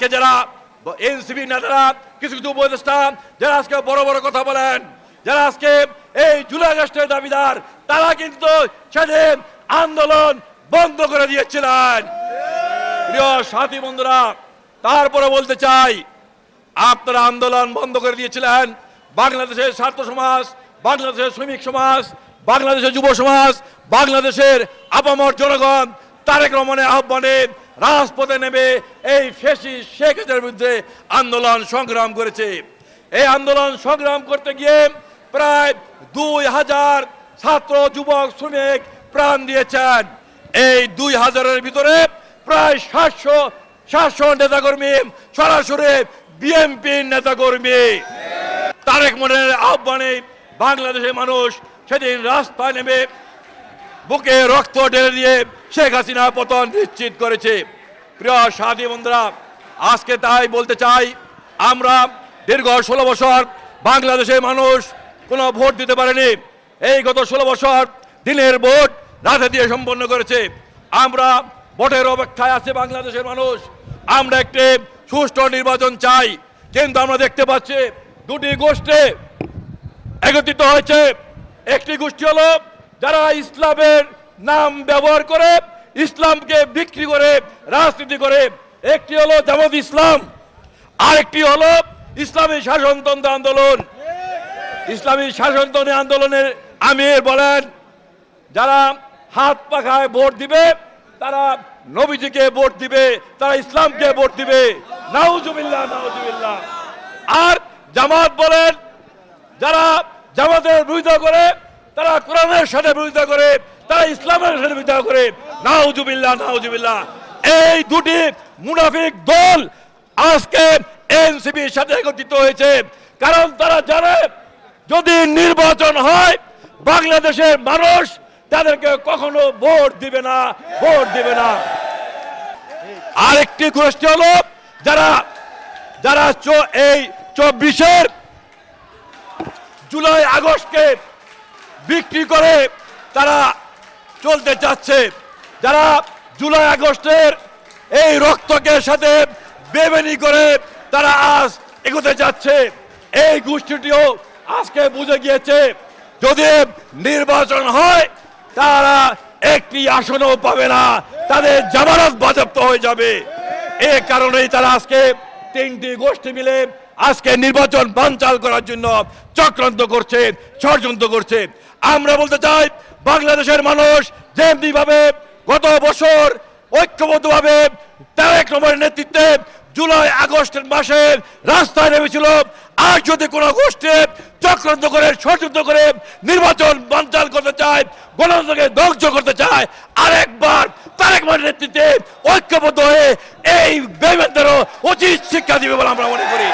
আজকে যারা এনসিপি নেতারা, কিছু কিছু উপদেষ্টা, যারা আজকে বড় বড় কথা বলেন, যারা আজকে এই জুলাই আগস্টের দাবিদার, তারা কিন্তু সেদিন আন্দোলন বন্ধ করে দিয়েছিলেন। প্রিয় সাথী বন্ধুরা, তারপরে বলতে চাই, আপনারা আন্দোলন বন্ধ করে দিয়েছিলেন। বাংলাদেশের ছাত্র সমাজ, বাংলাদেশের শ্রমিক সমাজ, বাংলাদেশের যুব সমাজ, বাংলাদেশের আপামর জনগণ, তারেক রহমানের আহ্বানে রাজপথে নেমে এই ফেসি শেখ হাসিনার বিরুদ্ধে আন্দোলন সংগ্রাম করেছে। এই আন্দোলন সংগ্রাম করতে গিয়ে প্রায় দুই হাজার ছাত্র, যুবক, শ্রমিক প্রাণ দিয়েছেন। এই দুই হাজারের ভিতরে প্রায় সাতশো সাতশো নেতাকর্মী, সরাসরি বিএনপির নেতাকর্মী। তারেক মনের আহ্বানে বাংলাদেশের মানুষ সেদিন রাস্তায় নেমে বুকে রক্ত ঢেলে দিয়ে শেখ হাসিনা পতন নিশ্চিত করেছে। প্রিয় সাথী বন্ধুরা, আজকে তাই বলতে চাই, আমরা দীর্ঘ ষোলো বছর বাংলাদেশের মানুষ কোনো ভোট দিতে পারেনি। এই গত ষোলো বছর দিনের ভোট রাতে দিয়ে সম্পন্ন করেছে। আমরা ভোটের অপেক্ষায় আছে বাংলাদেশের মানুষ। আমরা একটি সুষ্ঠু নির্বাচন চাই। কিন্তু আমরা দেখতে পাচ্ছি দুটি গোষ্ঠী একত্রিত হয়েছে। একটি গোষ্ঠী হলো যারা ইসলামের নাম ব্যবহার করে ইসলামকে বিক্রি করে, রাজনীতি করে, একটি হলো জামাত ইসলাম, আরেকটি হলো ইসলামী শাসনতন্ত্র আন্দোলন। ইসলামী শাসনতন্ত্র আন্দোলনের আমির বলেন, যারা হাত পাখায় ভোট দিবে, তারা নবীজিকে ভোট দিবে, তারা ইসলামকে ভোট দিবে। নাউজুবিল্লাহ নাউজুবিল্লাহ। আর জামাত বলেন, যারা জামাতের বিরোধিতা করে, তারা কোরআনের সাথে বিরোধিতা করে তারা ইসলামের বিরোধিতা করে। নাউজুবিল্লাহ নাউজুবিল্লাহ। এই দুটি মুনাফিক দল আজকে এনসিপির সাথে একত্রিত হয়েছে। কারণ তারা জানে, যদি নির্বাচন হয়, বাংলাদেশের মানুষ তাদেরকে কখনো ভোট দিবে না, ভোট দিবে না। আরেকটি গোষ্ঠী হলো, যারা যারা এই চব্বিশের জুলাই আগস্টকে বিক্রি করে, তারা চলতে চাচ্ছে। যারা জুলাই আগস্টের এই রক্তকে সাথে বেবেনি করে তারা আজ এগোতে যাচ্ছে। এই গোষ্ঠীটিও আজকে বুঝে গিয়েছে, যদি নির্বাচন হয়, তারা একটি আসনও পাবে না। তাদের জামানত বাজেপ্ত হয়ে যাবে। এ কারণেই তারা আজকে তিনটি গোষ্ঠী মিলে আজকে নির্বাচন বানচাল করার জন্য চক্রান্ত করছে, ষড়যন্ত্র করছে। আমরা বলতে চাই বাংলাদেশের মানুষ যেমনি ভাবে গত বছর ঐক্যবদ্ধভাবে তারেক রহমানের নেতৃত্বে জুলাই, আগস্টের মাসে রাস্তায় নেমেছিল। আর যদি কোনো গোষ্ঠী চক্রান্ত করে, ষড়যন্ত্র করে নির্বাচন বানচাল করতে চায়, গণতন্ত্রকে ধ্বংস করতে চায়, আরেকবার তারেক রহমানের নেতৃত্বে ঐক্যবদ্ধ হয়ে এই বেমেন্দেরও উচিত শিক্ষা দিবে বলে আমরা মনে করি।